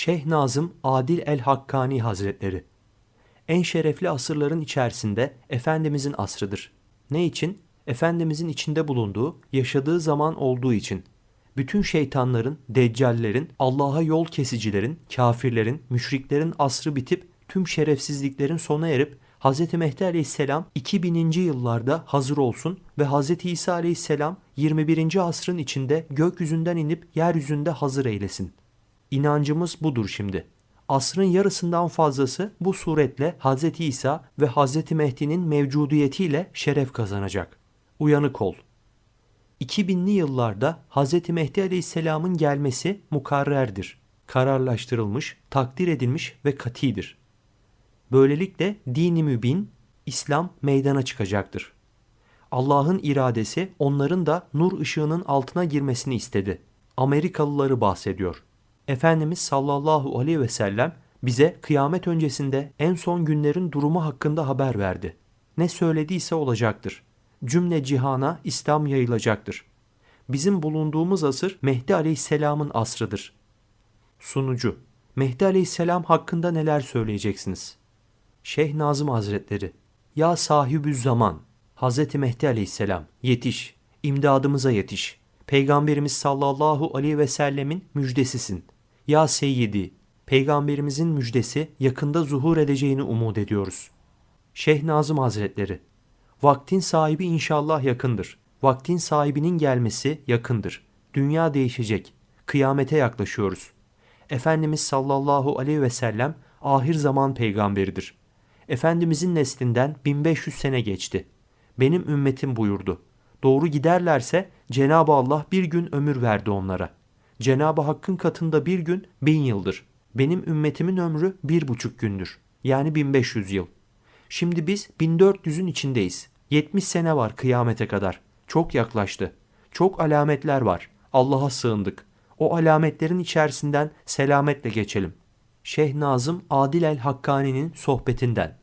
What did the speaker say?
Şeyh Nazım Adil el-Hakkani Hazretleri En şerefli asırların içerisinde Efendimizin asrıdır. Ne için? Efendimizin içinde bulunduğu, yaşadığı zaman olduğu için. Bütün şeytanların, deccallerin, Allah'a yol kesicilerin, kafirlerin, müşriklerin asrı bitip tüm şerefsizliklerin sona erip Hz. Mehdi Aleyhisselam 2000. yıllarda hazır olsun ve Hz. İsa Aleyhisselam 21. asrın içinde gökyüzünden inip yeryüzünde hazır eylesin. İnancımız budur şimdi. Asrın yarısından fazlası bu suretle Hz. İsa ve Hz. Mehdi'nin mevcudiyetiyle şeref kazanacak. Uyanık ol. 2000'li yıllarda Hz. Mehdi Aleyhisselam'ın gelmesi mukarrerdir. Kararlaştırılmış, takdir edilmiş ve katidir. Böylelikle dini mübin, İslam meydana çıkacaktır. Allah'ın iradesi onların da nur ışığının altına girmesini istedi. Amerikalıları bahsediyor. Efendimiz sallallahu aleyhi ve sellem bize kıyamet öncesinde en son günlerin durumu hakkında haber verdi. Ne söylediyse olacaktır. Cümle cihana İslam yayılacaktır. Bizim bulunduğumuz asır Mehdi aleyhisselamın asrıdır. Sunucu Mehdi aleyhisselam hakkında neler söyleyeceksiniz? Şeyh Nazım Hazretleri Ya sahibü zaman Hazreti Mehdi aleyhisselam yetiş, imdadımıza yetiş. Peygamberimiz sallallahu aleyhi ve sellemin müjdesisin. Ya Seyyidi, Peygamberimizin müjdesi yakında zuhur edeceğini umut ediyoruz. Şeyh Nazım Hazretleri Vaktin sahibi inşallah yakındır. Vaktin sahibinin gelmesi yakındır. Dünya değişecek. Kıyamete yaklaşıyoruz. Efendimiz sallallahu aleyhi ve sellem ahir zaman peygamberidir. Efendimizin neslinden 1500 sene geçti. Benim ümmetim buyurdu. Doğru giderlerse Cenab-ı Allah bir gün ömür verdi onlara. Cenab-ı Hakk'ın katında bir gün bin yıldır. Benim ümmetimin ömrü bir buçuk gündür. Yani 1500 yıl. Şimdi biz 1400'ün içindeyiz. 70 sene var kıyamete kadar. Çok yaklaştı. Çok alametler var. Allah'a sığındık. O alametlerin içerisinden selametle geçelim. Şeyh Nazım Adil el Hakkani'nin sohbetinden.